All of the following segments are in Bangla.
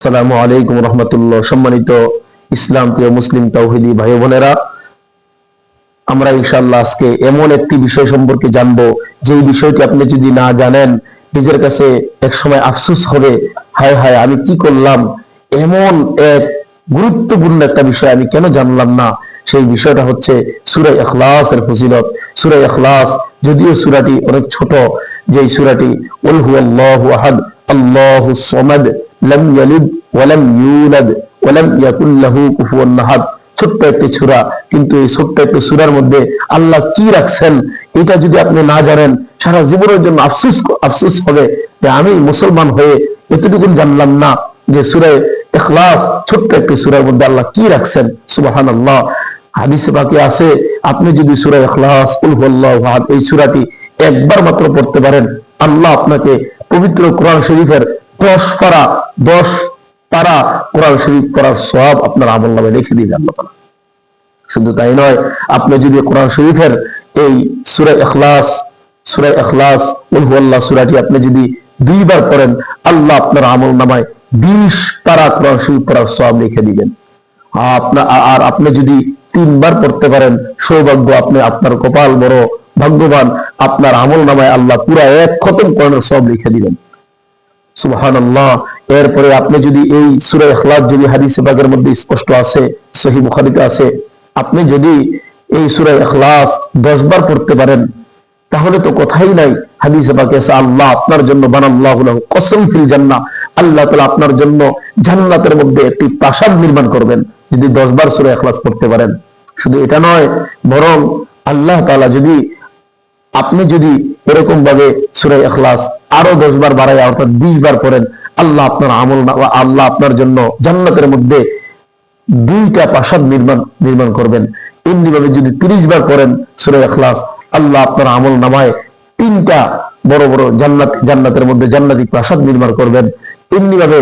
আসসালামু আলাইকুম রহমতুল্লাহ। সম্মানিত ইসলাম প্রিয় মুসলিম তৌহিদি ভাই বোনেরা, আমরা ইনশাল্লাহ আজকে এমন একটি বিষয় সম্পর্কে জানব, যেই বিষয়টি আপনি যদি না জানেন, নিজের কাছে এক সময় আফসুস হবে, হায় হায়, আমি কি করলাম? এমন এক গুরুত্বপূর্ণ একটা বিষয় আমি কেন জানলাম না? সেই বিষয়টা হচ্ছে সুরাই এখলাস এর ফজিলত। সুরাই এখলাস যদিও সুরাটি অনেক ছোট, যেই সুরাটি উল হু আল্লাহু আহাদ, আল্লাহু সমাদ লাম ইয়ালিদ ওয়ালাম ইউলাদ ওয়ালাম ইয়াকুল লাহু কুফুয়ান আহাদ ছোট্ট একটি সূরা। কিন্তু এই ছোট্ট একটি সূরার মধ্যে আল্লাহ কি রাখছেন, এটা যদি আপনি না জানেন, সারা জীবনের জন্য আফসুস আফসুস হবে যে আমি মুসলমান হয়ে এতটুকু জানলাম না যে সুরে ইখলাস, ছোট্ট একটি সূরার মধ্যে আল্লাহ কি রাখছেন। সুবহানাল্লাহ। হাদিসে বাকি আছে, আপনি যদি সূরা ইখলাস, কুল হুয়াল্লাহু এই সূরাটি একবার মাত্র পড়তে পারেন, আল্লাহ আপনাকে পবিত্র কোরআন শরীফের দশ পারা দশ পারা কোরআন শরীফ পড়ার সব আপনার আমল নামে লিখে দিবে আল্লাহ শুধু তাই নয়, আপনি যদি কোরআন শরীফের এই সূরা ইখলাস সূরা ইখলাস, কুল হুয়াল্লাহ সূরাটি আপনি যদি দুইবার পড়েন, আল্লাহ আপনার আমল নামায় বিশ পারা কোরআন শরীফ পড়ার সব লিখে দিবেন। আপনার আর আপনি যদি তিনবার পড়তে পারেন, সৌভাগ্য আপনি, আপনার কপাল বড় ভাগ্যবান, আপনার আমল নামায় আল্লাহ পুরা এক খতম করানোর সব লিখে দিবেন। এরপরে আপনি যদি এই সূরা ইখলাস, যদি হাদিসে পাকের মধ্যে স্পষ্ট আছে, সহিহ বুখারীতে আছে, আপনি যদি এই সূরা ইখলাস 10 বার পড়তে পারেন, তাহলে তো নাই, হাদিসে আছে, আল্লাহ আপনার জন্য বানাল্লাহু লাহু কসম ফিল জান্নাহ, আল্লাহ তাআলা আপনার জন্য জান্নাতের মধ্যে একটি প্রাসাদ নির্মাণ করবেন, যদি 10 বার সূরা ইখলাস পড়তে পারেন। শুধু এটা নয়, বরং আল্লাহ তাআলা যদি, আপনি যদি এরকম ভাবে সুরাই এখলাস আরও দশ বার বাড়াই অর্থাৎ বিশ বার করেন আল্লাহ আপনার আমল আল্লাহ আপনার জন্য জান্নাতের মধ্যে দুইটা প্রাসাদ নির্মাণ নির্মাণ করবেন। এমনি ভাবে যদি তিরিশ বার করেন সুরাই এখলাস আল্লাহ আপনার আমল নামায় তিনটা বড় বড় জান্নাত জান্নাতের মধ্যে জান্নাতি প্রাসাদ নির্মাণ করবেন। এমনি ভাবে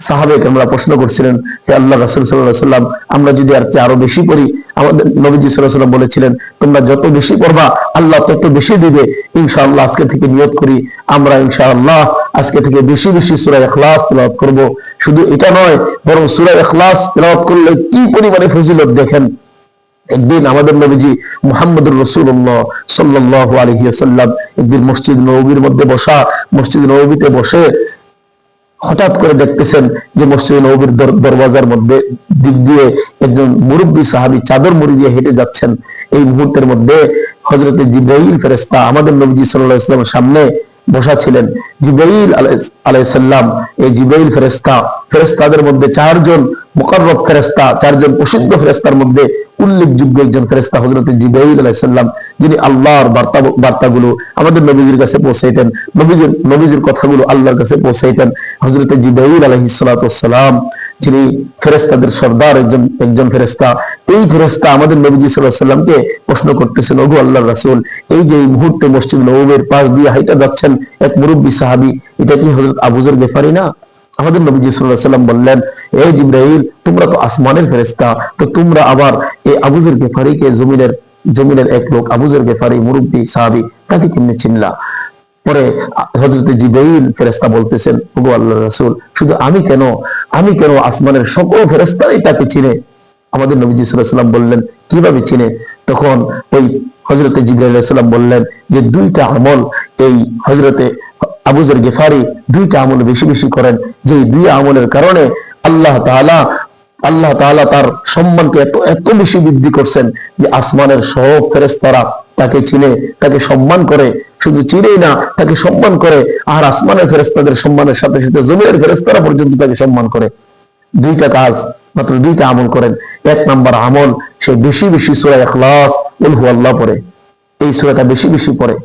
সাহাবেক আমরা প্রশ্ন করছিলেন, হে আল্লাহ রাসুল সাল্লাম আমরা যদি আর চেয়ে আরও বেশি করি আমাদের নবীজি সাল্লাহ বলেছিলেন, তোমরা যত বেশি করবা আল্লাহ তত বেশি দিবে। ইনশাআল্লাহ আজকে থেকে নিয়ত করি, আমরা ইনশাআল্লাহ আজকে থেকে বেশি বেশি সুরা এখলাস তেলাওয়াত করব। শুধু এটা নয়, বরং সুরা এখলাস তেলাওয়াত করলে কি পরিমাণে ফজিলত দেখেন? একদিন আমাদের নবীজি মুহাম্মদুর রসুল্লাহ সাল্লাহ আলহিয়াল্লাম একদিন মসজিদ নবীর মধ্যে বসা, মসজিদ নবীতে বসে হঠাৎ করে দেখতেছেন যে মসজিদ নবীর দরওয়াজার মধ্যে দিক দিয়ে একজন মুরব্বী সাহাবী চাদর মুড়ি দিয়ে হেঁটে যাচ্ছেন। এই মুহূর্তের মধ্যে হজরতে জিব্রাইল ফেরেস্তা আমাদের নবীজি সাল্লাহ ইসলামের সামনে বসা ছিলেন। জিব্রাইল আলাইসাল্লাম এই জিব্রাইল ফেরেস্তা ফেরেস্তাদের মধ্যে চারজন মুকাররব ফেরেস্তা চারজন প্রসিদ্ধ ফেরেস্তার মধ্যে উল্লেখযোগ্য একজন ফেরেস্তা হজরত জিব্রাইল আলাইসাল্লাম যিনি আল্লাহর বার্তা বার্তাগুলো আমাদের নবীজির কাছে পৌঁছাইতেন, নবীজির নবীজির কথাগুলো আল্লাহর কাছে পৌঁছাইতেন। হজরত জিব্রাইল আলহিসাল্লাম যিনি ফেরেস্তাদের সর্দার একজন একজন ফেরেস্তা এই ফেরেস্তা আমাদের নবীজি সাল্লাহ সাল্লামকে প্রশ্ন করতেছেন ওগো আল্লাহ রাসূল, এই যে এই মুহূর্তে মসজিদ নবীর পাশ দিয়ে হাইটা যাচ্ছেন এক মুরব্বী সাহাবী, এটা কি হজরত আবুজর বেফারি না? আমাদের নবীজি সাল্লাহ সাল্লাম বললেন এই জিব্রাইল, তোমরা তো আসমানের ফেরেস্তা তো তোমরা আবার এই আবুজের বেফারিকে জমিনের জমিনের এক লোক, আবুজের বেফারি, মুরব্বী, সাহাবী, তাকে কেমনে চিনলা? পরে হজরত জিব্রাইল ফেরেস্তা বলতেছেন, ওগো আল্লাহ রাসূল, শুধু আমি কেন আমি কেন আসমানের সকল ফেরেস্তাই তাকে চিনে? আমাদের নবীজি সাল্লাম বললেন, কীভাবে চিনে? তখন ওই হজরতে আলাইহিস বললেন যে, দুইটা আমল এই হজরতে আবুজের গেফারি দুইটা আমল বেশি বেশি করেন যে দুই আমলের কারণে আল্লাহ তাআলা আল্লাহ তাআলা তার সম্মানকে এত এত বেশি বৃদ্ধি করছেন যে আসমানের সব ফেরেস্তারা তাকে চিনে, তাকে সম্মান করে। শুধু চিনেই না, তাকে সম্মান করে, আর আসমানের ফেরেস্তাদের সম্মানের সাথে সাথে জমিনের ফেরেস্তারা পর্যন্ত তাকে সম্মান করে। দুইটা কাজ, মাত্র দুইটা আমল করেন। এক নাম্বার আমল, সে বেশি বেশি সূরা ইখলাস, উল হুয়াল্লাহ পড়ে। এই সূরাটা বেশি বেশি পড়ে।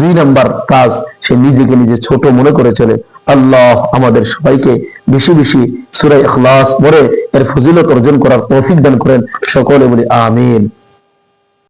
দুই নাম্বার কাজ সে নিজেকে নিজে ছোট মনে করে চলে। আল্লাহ আমাদের সবাইকে বেশি বেশি সুরাই ইখলাস পরে এর ফজিলত অর্জন করার তৌফিক দান করেন। সকলে বলি আমিন।